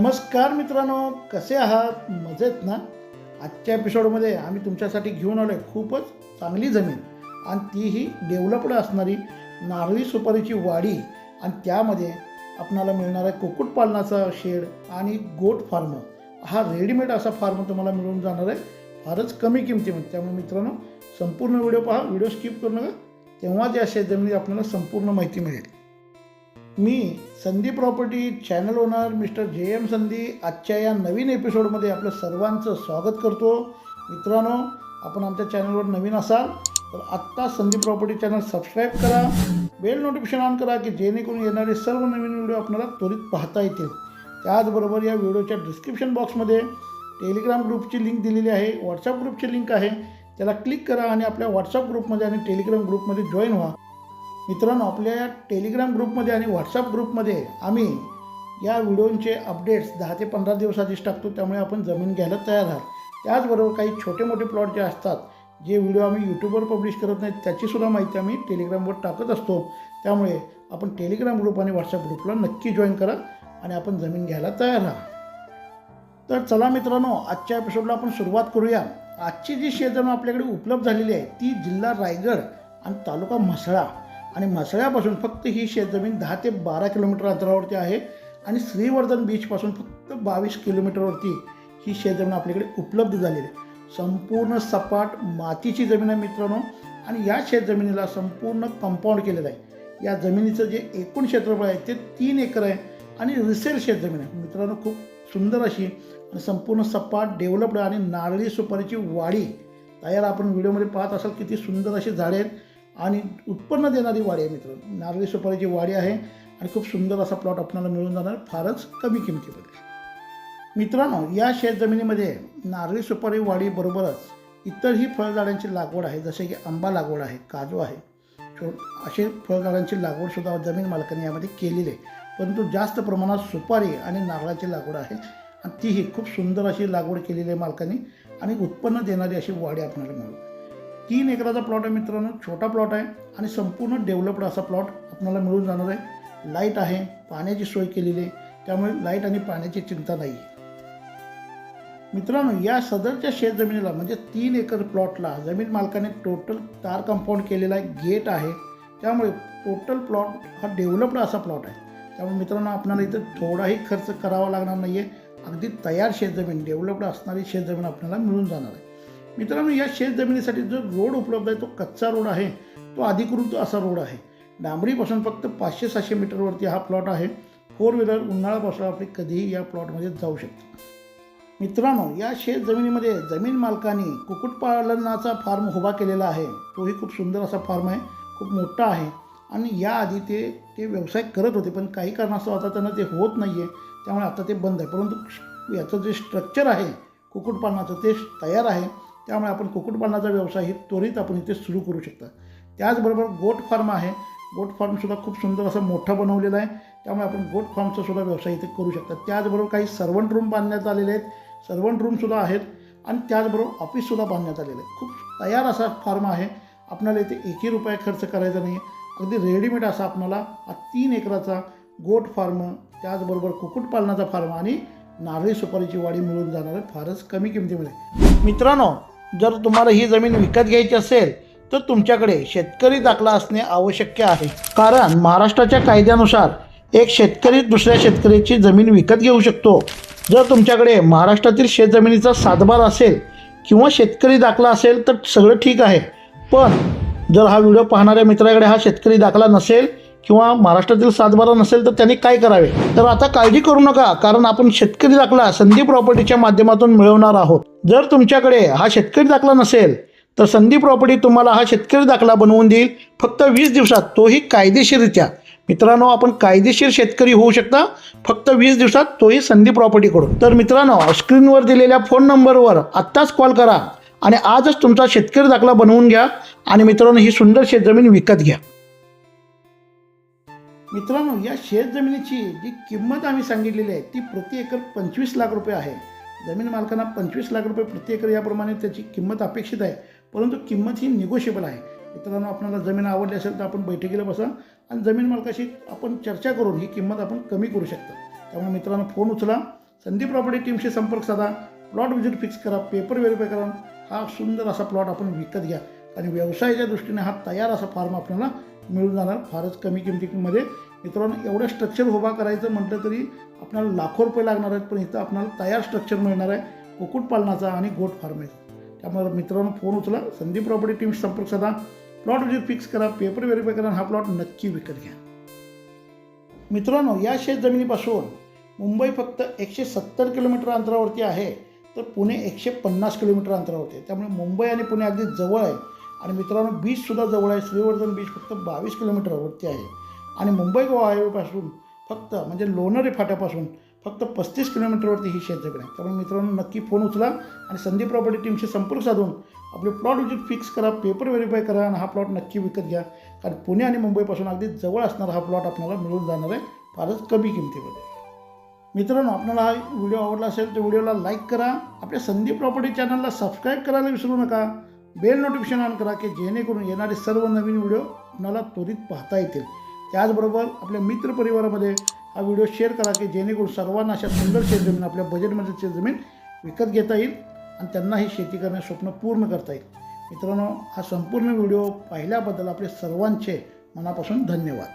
नमस्कार मित्रांनो कसे आहात? मजेत ना? आजच्या एपिसोडमध्ये आम्ही तुमच्यासाठी घेऊन आलो आहे खूपच चांगली जमीन आणि तीही डेव्हलपड असणारी नारळी सुपारीची वाडी आणि त्यामध्ये आपणाला मिळणार आहे कुक्कुटपालनाचा शेड आणि गोट फार्म. हा रेडीमेड असा फार्म तुम्हाला मिळून जाणार आहे. फारच कमी किमतीमध्ये त्यामुळे मित्रांनो संपूर्ण व्हिडिओ पहा व्हिडिओ स्किप करू नका. तेव्हाच या शेतजमिनी आपल्याला संपूर्ण माहिती मिळेल. मी Sandhi property channel owner mister J M Sandhi आजच्या या नवीन एपिसोडमध्ये आपलं सर्वांचं स्वागत करतो. मित्रांनो आपण आमच्या चॅनलवर नवीन असाल तर आत्ता संधी प्रॉपर्टी चॅनल सबस्क्राईब करा बेल नोटिफिकेशन ऑन करा की जेणेकरून येणारे सर्व नवीन व्हिडिओ आपल्याला त्वरित पाहता येतील. त्याचबरोबर या व्हिडिओच्या डिस्क्रिप्शन बॉक्समध्ये टेलिग्राम ग्रुपची लिंक दिलेली आहे व्हॉट्सअप ग्रुपची लिंक आहे. त्याला क्लिक करा आणि आपल्या व्हॉट्सअप ग्रुपमध्ये आणि टेलिग्राम ग्रुपमध्ये जॉईन व्हा. मित्रांनो आपल्या टेलिग्राम ग्रुपमध्ये आणि व्हॉट्सअप ग्रुपमध्ये आम्ही या व्हिडिओंचे अपडेट्स दहा ते पंधरा दिवस आधीच टाकतो त्यामुळे आपण जमीन घ्यायला तयार आहात. त्याचबरोबर काही छोटे मोठे प्लॉट जे असतात जे व्हिडिओ आम्ही यूट्यूबवर पब्लिश करत नाहीत त्याचीसुद्धा माहिती आम्ही टेलिग्रामवर टाकत असतो. त्यामुळे आपण टेलिग्राम ग्रुप आणि व्हॉट्सअप ग्रुपला नक्की जॉईन करा आणि आपण जमीन घ्यायला तयार राहा तर चला मित्रांनो आजच्या एपिसोडला आपण सुरुवात करूया. आजची जी शेतजमीन आपल्याकडे उपलब्ध झालेली आहे ती जिल्हा रायगड आणि तालुका म्हसळा. आणि म्हसळ्यापासून फक्त ही शेतजमीन दहा ते बारा किलोमीटर अंतरावरती आहे आणि श्रीवर्धन बीचपासून फक्त बावीस किलोमीटरवरती ही शेतजमीन आपल्याकडे उपलब्ध झालेली आहे. संपूर्ण सपाट मातीची जमीन आहे मित्रांनो. आणि या शेतजमिनीला संपूर्ण कंपाऊंड केलेलं आहे. या जमिनीचं जे एकूण क्षेत्रफळ आहे ते तीन एकर आहे आणि रिसेल शेतजमीन आहे. मित्रांनो खूप सुंदर अशी आणि संपूर्ण सपाट डेव्हलप्ड आणि नारळी सुपारीची वाडी तयार आपण व्हिडिओमध्ये पाहत असाल किती सुंदर अशी झाडे आहेत. आणि उत्पन्न देणारी वाडी आहे मित्र नारळी सुपारीची वाडी आहे आणि खूप सुंदर असा प्लॉट आपल्याला मिळून जाणार फारच कमी किमतीमध्ये. मित्रांनो या शेतजमिनीमध्ये नारळी सुपारी वाढीबरोबरच इतरही फळझाडांची लागवड आहे जसे की आंबा लागवड आहे काजू आहे. छो असे फळझाडांची लागवडसुद्धा जमीन मालकाने यामध्ये केलेली आहे. परंतु जास्त प्रमाणात सुपारी आणि नारळाची लागवड आहे आणि तीही खूप सुंदर अशी लागवड केलेली आहे मालकांनी आणि उत्पन्न देणारी अशी वाडी आपल्याला मिळू तीन एकराचा प्लॉट आहे मित्रांनो. छोटा प्लॉट आहे आणि संपूर्ण डेव्हलप्ड असा प्लॉट आपल्याला मिळून जाणार आहे. लाइट आहे पाण्याची सोय केलेली आहे. त्यामुळे लाइट आणि पाण्याची चिंता नाही आहे मित्रांनो या सदरच्या शेतजमिनीला म्हणजे तीन एकर प्लॉटला जमीन मालकाने टोटल तार कंपाऊंड केलेला आहे गेट आहे. त्यामुळे टोटल प्लॉट हा डेव्हलप्ड असा प्लॉट आहे. त्यामुळे मित्रांनो आपल्याला इथं थोडाही खर्च करावा लागणार नाही आहे अगदी तयार शेतजमीन डेव्हलप्ड असणारी शेतजमीन आपल्याला मिळून जाणार आहे. मित्रांनो या शेतजमिनीसाठी जो रोड उपलब्ध आहे तो कच्चा रोड आहे. तो अधिकृत असा रोड आहे. डांबरीपासून फक्त पाचशे सहाशे मीटरवरती हा प्लॉट आहे. फोर व्हीलर उन्हाळापासून आपली कधीही या प्लॉटमध्ये जाऊ शकतो. मित्रांनो या शेत जमिनीमध्ये जमीन मालकाने कुक्कुटपालनाचा फार्म उभा केलेला आहे. तोही खूप सुंदर असा फार्म आहे खूप मोठा आहे. आणि याआधी ते ते व्यवसाय करत होते पण काही कारणास्तव आता त्यांना ते होत नाही आहे त्यामुळे आता ते बंद आहे. परंतु याचं जे स्ट्रक्चर आहे कुक्कुटपालनाचं ते तयार आहे. त्यामुळे आपण कुक्कुटपालनाचा व्यवसाय ही त्वरित आपण इथे सुरू करू शकता. त्याचबरोबर गोट फार्म आहे. गोट फार्मसुद्धा खूप सुंदर असं मोठं बनवलेलं आहे. त्यामुळे आपण गोट फार्मचा सुद्धा व्यवसाय इथे करू शकता. त्याचबरोबर काही सर्वंट रूम बांधण्यात आलेले आहेत. सर्वंट रूमसुद्धा आहेत. आणि त्याचबरोबर ऑफिससुद्धा बांधण्यात आलेलं आहे खूप तयार असा फार्म आहे. आपल्याला इथे एकही रुपया खर्च करायचा नाही. अगदी रेडीमेड असा आपणाला हा तीन एकराचा गोट फार्म त्याचबरोबर कुक्कुटपालनाचा फार्म आणि नारळी सुपारीची वाढी मिळून जाणार फारच कमी किमतीमध्ये. मित्रांनो जर तुम्हाला ही जमीन विकत घ्यायची असेल तर तुमच्याकडे शेतकरी दाखला असणे आवश्यक आहे. कारण महाराष्ट्राच्या कायद्यानुसार एक शेतकरी दुसऱ्या शेतकऱ्याची जमीन विकत घेऊ शकतो. जर तुमच्याकडे महाराष्ट्रातील शेतजमिनीचा सातबार असेल किंवा शेतकरी दाखला असेल तर सगळं ठीक आहे. पण जर हा व्हिडिओ पाहणाऱ्या मित्राकडे हा शेतकरी दाखला नसेल किंवा महाराष्ट्रातील सातबारा नसेल तर त्यांनी काय करावे? तर आता काळजी करू नका कारण आपण शेतकरी दाखला संधी प्रॉपर्टीच्या माध्यमातून मिळवणार आहोत. जर तुमच्याकडे हा शेतकरी दाखला नसेल तर संधी प्रॉपर्टी तुम्हाला हा शेतकरी दाखला बनवून देईल फक्त वीस दिवसात. तोही कायदेशीररित्या. मित्रांनो आपण कायदेशीर शेतकरी होऊ शकता फक्त वीस दिवसात तोही संधी प्रॉपर्टीकडून तर मित्रांनो स्क्रीनवर दिलेल्या फोन नंबरवर आत्ताच कॉल करा आणि आजच तुमचा शेतकरी दाखला बनवून घ्या आणि मित्रांनो ही सुंदर शेतजमीन विकत घ्या. मित्रांनो या शेतजमिनीची जी किंमत आम्ही सांगितलेली आहे ती प्रति एकर पंचवीस लाख रुपये आहे. जमीन मालकांना पंचवीस लाख रुपये प्रति एकर याप्रमाणे त्याची किंमत अपेक्षित आहे. परंतु किंमत ही निगोशिएबल आहे. मित्रांनो आपल्याला जमीन आवडली असेल तर आपण बैठकीला बसा आणि जमीन मालकाशी आपण चर्चा करून ही किंमत आपण कमी करू शकता. त्यामुळे मित्रांनो फोन उचला. संधी प्रॉपर्टी टीमशी संपर्क साधा. प्लॉट विजिट फिक्स करा पेपर व्हेरीफाय करा. हा सुंदर असा प्लॉट आपण विकत घ्या. आणि व्यवसायाच्या दृष्टीने हा तयार असा फार्म आपल्याला मिळून जाणार फारच कमी किमतीमध्ये. मित्रांनो एवढं स्ट्रक्चर उभा करायचं म्हटलं तरी आपल्याला लाखो रुपये लागणार आहेत पण इथं आपल्याला तयार स्ट्रक्चर मिळणार आहे कुक्कुटपालनाचा आणि गोट फार्मेचा त्यामुळे मित्रांनो फोन उचला संदीप प्रॉपर्टी टीम संपर्क साधा. प्लॉट विजिट फिक्स करा पेपर व्हेरीफाय करा हा प्लॉट नक्की विकत घ्या. मित्रांनो या शेत जमिनीपासून मुंबई फक्त एकशे सत्तर किलोमीटर अंतरावरती आहे तर पुणे एकशे पन्नास किलोमीटर अंतरावरती आहे. त्यामुळे मुंबई आणि पुणे अगदी जवळ आहे. आणि मित्रांनो बीचसुद्धा जवळ आहे. श्रीवर्धन बीच फक्त बावीस किलोमीटरवरती आहे. आणि मुंबई गोवा हायवेपासून फक्त म्हणजे लोणारी फाट्यापासून फक्त पस्तीस किलोमीटरवरती ही शेतजमीन आहे. त्यामुळे मित्रांनो नक्की फोन उचला आणि संधी प्रॉपर्टी टीमशी संपर्क साधून आपले प्लॉट विजिट फिक्स करा पेपर व्हेरीफाय करा आणि हा प्लॉट नक्की विकत घ्या. कारण पुणे आणि मुंबईपासून अगदी जवळ असणारा हा प्लॉट आपल्याला मिळून जाणार आहे फारच कमी किमतीमध्ये. मित्रांनो आपल्याला हा व्हिडिओ आवडला असेल तर व्हिडिओला लाईक करा. आपल्या संधी प्रॉपर्टी चॅनलला सबस्क्राईब करायला विसरू नका. बेल नोटिफिकेशन ऑन करा की जेणेकरून येणारे सर्व नवीन व्हिडिओ आपल्याला त्वरित पाहता येतील. त्याचबरोबर आपल्या मित्रपरिवारामध्ये हा व्हिडिओ शेअर करा की जेणेकरून सर्वांना अशा सुंदर शेतजमीन आपल्या बजेटमध्ये शेतजमीन विकत घेता येईल आणि त्यांना ही शेती करण्याचे स्वप्न पूर्ण करता येईल. मित्रांनो हा संपूर्ण व्हिडिओ पाहिल्याबद्दल आपले सर्वांचे मनापासून धन्यवाद.